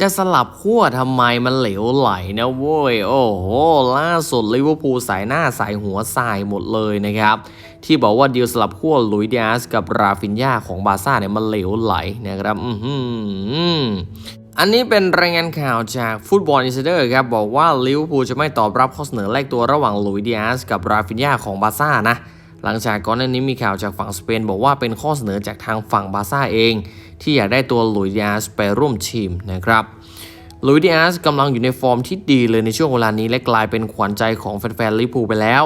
จะสลับขั้วทำไมมันเหลวไหลนะเว้ย โอ้โห ล่าสุดลิเวอร์พูลสายหน้าสายหัวสายหมดเลยนะครับ ที่บอกว่าดีลสลับขั้วลุยดิอาสกับราฟินยาของบาร์ซ่าเนี่ยมันเหลวไหลนะครับ อือหืออันนี้เป็นรายงานข่าวจากฟุตบอลอินไซเดอร์ครับ บอกว่าลิเวอร์พูลจะไม่ตอบรับข้อเสนอแลกตัวระหว่างลุยดิอาสกับราฟินยาของบาร์ซ่านะ หลังจากก่อนหน้านี้มีข่าวจากฝั่งสเปนบอกว่าเป็นข้อเสนอจากทางฝั่งบาร์ซ่าเอง ที่อยากได้ตัวลุยดิอาสไปร่วมทีมนะครับลุยดิอาสกำลังอยู่ในฟอร์มที่ดีเลยในช่วงเวลานี้และกลายเป็นขวัญใจของแฟนๆลิเวอร์พูไปแล้ว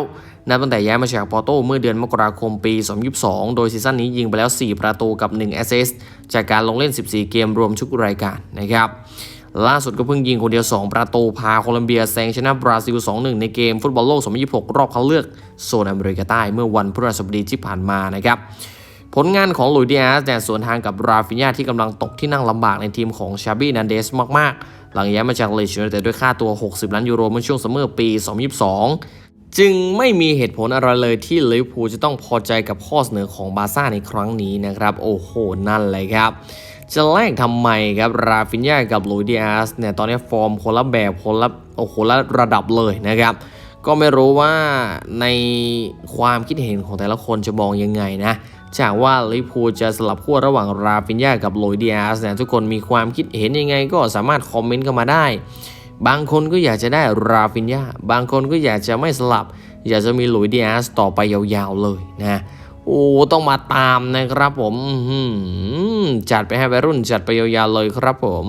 นับตั้งแต่ย้ายมาจากปอร์โตเมื่อเดือนมกราคมปี 2022 โดยซีซั่นนี้ยิงไปแล้ว 4 ประตูกับ 1 แอสซิสต์จากการลงเล่น 14 เกมรวมทุกรายการนะครับ ล่าสุดก็เพิ่งยิงคนเดียว 2 ประตูพาโคลัมเบียแซงชนะบราซิล 2-1 ในเกมฟุตบอลโลก 2026 รอบคัดเลือกโซนอเมริกาใต้เมื่อวันพฤหัสบดีที่ผ่านมานะครับผลงานของลุยดิอาสเนี่ยสวนทางกับราฟินยาที่กำลังตกที่นั่งลำบากในทีมของชาบี้นันเดสมาก ๆ หลังย้ายมาจากเลสยูไนเต็ดด้วยค่าตัว 60 ล้านยูโรเมื่อช่วงซัมเมอร์ปี 2022 จึงไม่มีเหตุผลอะไรเลยที่ลิเวอร์พูลจะต้องพอใจกับข้อเสนอของบาซ่าในครั้งนี้นะครับ โอ้โห นั่นเลยครับ จะแลกทำไมครับ ราฟินยากับลุยดิอาสเนี่ยตอนนี้ฟอร์มคนละแบบคนละโอ้โหละระดับเลยนะครับ ก็ไม่รู้ว่าในความคิดเห็นของแต่ละคนจะมองยังไงนะจากว่าลิเวอร์พูลจะสลับขั้วระหว่างราฟินยากับโรยดิอาสเนี่ยทุกคนมีความคิดเห็นยังไงก็สามารถคอมเมนต์เข้ามาได้ บางคนก็อยากจะได้ราฟินยาบางคนก็อยากจะไม่สลับ อยากจะมีหลุยดิอาสต่อไปยาวๆเลยนะโอ้ต้องมาตามนะครับผมอื้อหือจัดไปให้วัยรุ่นจัดไปยาวๆเลยครับผม